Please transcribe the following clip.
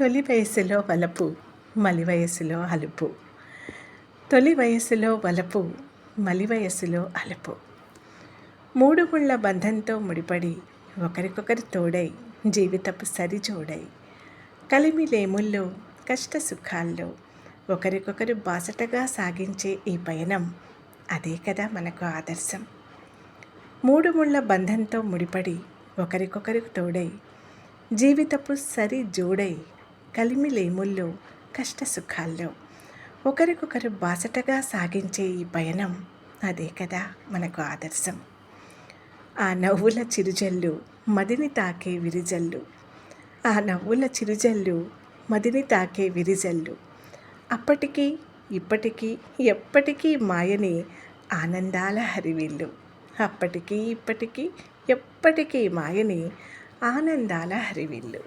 తొలి వయసులో వలపు మలి వయసులో అలుపు. తొలి వయసులో వలపు మలి వయసులో అలుపు. మూడు ముళ్ళ బంధంతో ముడిపడి ఒకరికొకరు తోడై జీవితపు సరిజోడై కలిమిలేముల్లో కష్ట సుఖాల్లో ఒకరికొకరు బాసటగా సాగించే ఈ పయనం అదే కదా మనకు ఆదర్శం. మూడు ముళ్ళ బంధంతో ముడిపడి ఒకరికొకరు తోడై జీవితపు సరి జోడై కలిమిలేముల్లో కష్ట సుఖాల్లో ఒకరికొకరు బాసటగా సాగించే ఈ పయనం అదే కదా మనకు ఆదర్శం. ఆ నవ్వుల చిరుజల్లు మదిని తాకే విరిజల్లు. ఆ నవ్వుల చిరుజల్లు మదిని తాకే విరిజల్లు. అప్పటికీ ఇప్పటికీ ఎప్పటికీ మాయని ఆనందాల హరివిల్లు. అప్పటికీ ఇప్పటికీ ఎప్పటికీ మాయని ఆనందాల హరివిల్లు.